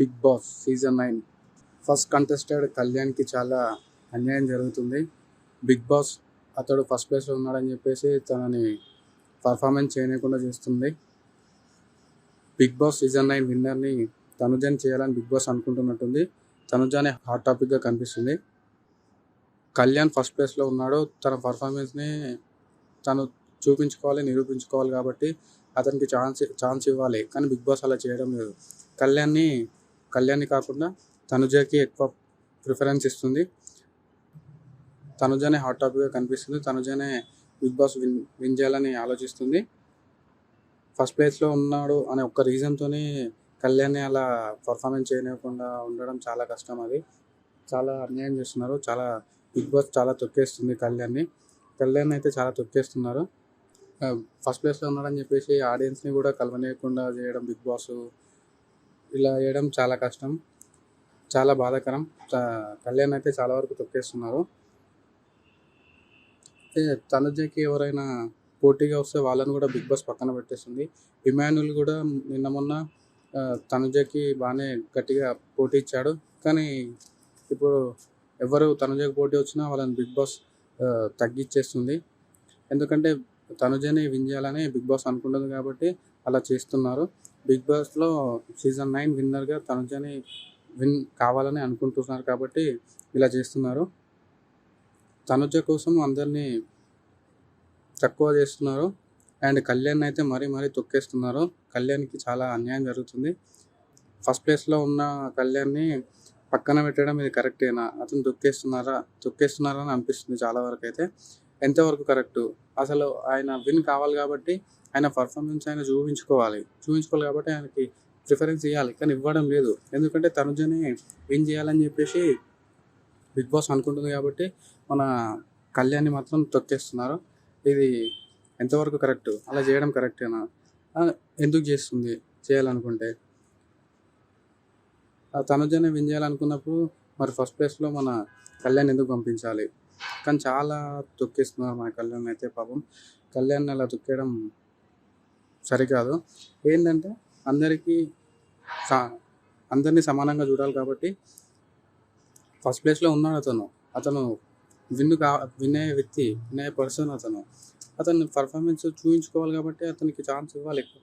Big Boss season nine first contested కళ్యాణ్కి చాలా అన్యాయం జరుగుతుంది. బిగ్ బాస్ అతడు ఫస్ట్ ప్లేస్లో ఉన్నాడని చెప్పేసి తనని పర్ఫార్మెన్స్ చేయకుండా చేస్తుంది. బిగ్ బాస్ సీజన్ నైన్ విన్నర్ని తనుజని చేయాలని బిగ్ బాస్ అనుకుంటున్నట్టుంది. తనుజానే హాట్ టాపిక్గా కనిపిస్తుంది. కళ్యాణ్ ఫస్ట్ ప్లేస్లో ఉన్నాడు. తన పర్ఫార్మెన్స్ని తను చూపించుకోవాలి నిరూపించుకోవాలి కాబట్టి అతనికి ఛాన్స్ ఛాన్స్ ఇవ్వాలి. కానీ బిగ్ బాస్ అలా చేయడం లేదు. కళ్యాణ్ని కళ్యాణ్ని కాకుండా తనుజకి ఎక్కువ ప్రిఫరెన్స్ ఇస్తుంది. తనుజనే హాట్ టాపిక్గా కనిపిస్తుంది. తనుజనే బిగ్ బాస్ విన్ విన్ చేయాలని ఆలోచిస్తుంది. ఫస్ట్ ప్లేస్లో ఉన్నాడు అనే ఒక్క రీజన్తోనే కళ్యాణ్ని అలా పర్ఫార్మెన్స్ చేయనివ్వకుండా ఉండడం చాలా కష్టం అది. చాలా అన్యాయం చేస్తున్నారు. చాలా బిగ్ బాస్ చాలా తొక్కేస్తుంది కళ్యాణ్ని. కళ్యాణ్ అయితే చాలా తొక్కేస్తున్నారు. ఫస్ట్ ప్లేస్లో ఉన్నాడని చెప్పేసి ఆడియన్స్ని కూడా కలవనీయకుండా చేయడం బిగ్ బాస్ ఇలా చేయడం చాలా కష్టం. చాలా బాధాకరం. కళ్యాణ్ అయితే చాలా వరకు తొక్కేస్తున్నారు. తనుజకి ఎవరైనా పోటీగా వస్తే వాళ్ళని కూడా బిగ్ బాస్ పక్కన పెట్టేస్తుంది ఇమాన్యుల్ కూడా నిన్న మొన్న తనుజకి బాగానే గట్టిగా పోటీ ఇచ్చాడు. కానీ ఇప్పుడు ఎవరు తనుజకి పోటీ వచ్చినా వాళ్ళని బిగ్ బాస్ తగ్గించేస్తుంది తగ్గిచ్చేస్తుంది. ఎందుకంటే తనుజనే విన్ చేయాలని బిగ్ బాస్ అనుకుంటుంది కాబట్టి అలా చేస్తున్నారు. బిగ్ బాస్లో సీజన్ నైన్ విన్నర్గా తనుజని విన్ కావాలని అనుకుంటున్నారు కాబట్టి ఇలా చేస్తున్నారు. తనుజ కోసం అందరినీ తక్కువ చేస్తున్నారు. అండ్ కళ్యాణ్ అయితే మరీ మరీ తొక్కేస్తున్నారు. కళ్యాణ్కి చాలా అన్యాయం జరుగుతుంది. ఫస్ట్ ప్లేస్లో ఉన్న కళ్యాణ్ని పక్కన పెట్టడం ఇది కరెక్టేనా? అతను తొక్కేస్తున్నారా? తొక్కేస్తున్నారా అని అనిపిస్తుంది చాలా వరకు అయితే. ఎంతవరకు కరెక్ట్? అసలు ఆయన విన్ కావాలి కాబట్టి ఆయన పర్ఫార్మెన్స్ ఆయన చూపించుకోవాలి. చూపించుకోవాలి కాబట్టి ఆయనకి ప్రిఫరెన్స్ ఇవ్వాలి కానీ ఇవ్వడం లేదు. ఎందుకంటే తనుజనే విన్ చేయాలని చెప్పేసి బిగ్ బాస్ అనుకుంటుంది కాబట్టి మన కళ్యాణ్ని మాత్రం తొక్కేస్తున్నారు. ఇది ఎంతవరకు కరెక్ట్ అలా చేయడం కరెక్టేనా ఎందుకు చేస్తుంది? చేయాలనుకుంటే. తనుజనే విన్ చేయాలనుకున్నప్పుడు మరి ఫస్ట్ ప్లేస్లో మన కళ్యాణ్ ఎందుకు పంపించాలి? కానీ చాలా తొక్కేస్తున్నారు మన కళ్యాణ్ అయితే పాపం. కళ్యాణ్ అలా తొక్కేయడం సరికాదు. ఏంటంటే అందరికీ అందరినీ సమానంగా చూడాలి కాబట్టి ఫస్ట్ ప్లేస్లో ఉన్నాడు అతను. అతను విన్ కా విన్ అయ్యే వ్యక్తి విన్ అయ్యే పర్సన్ అతను. అతను పర్ఫార్మెన్స్ చూపించుకోవాలి కాబట్టి అతనికి ఛాన్స్ ఇవ్వాలి ఎక్కువ.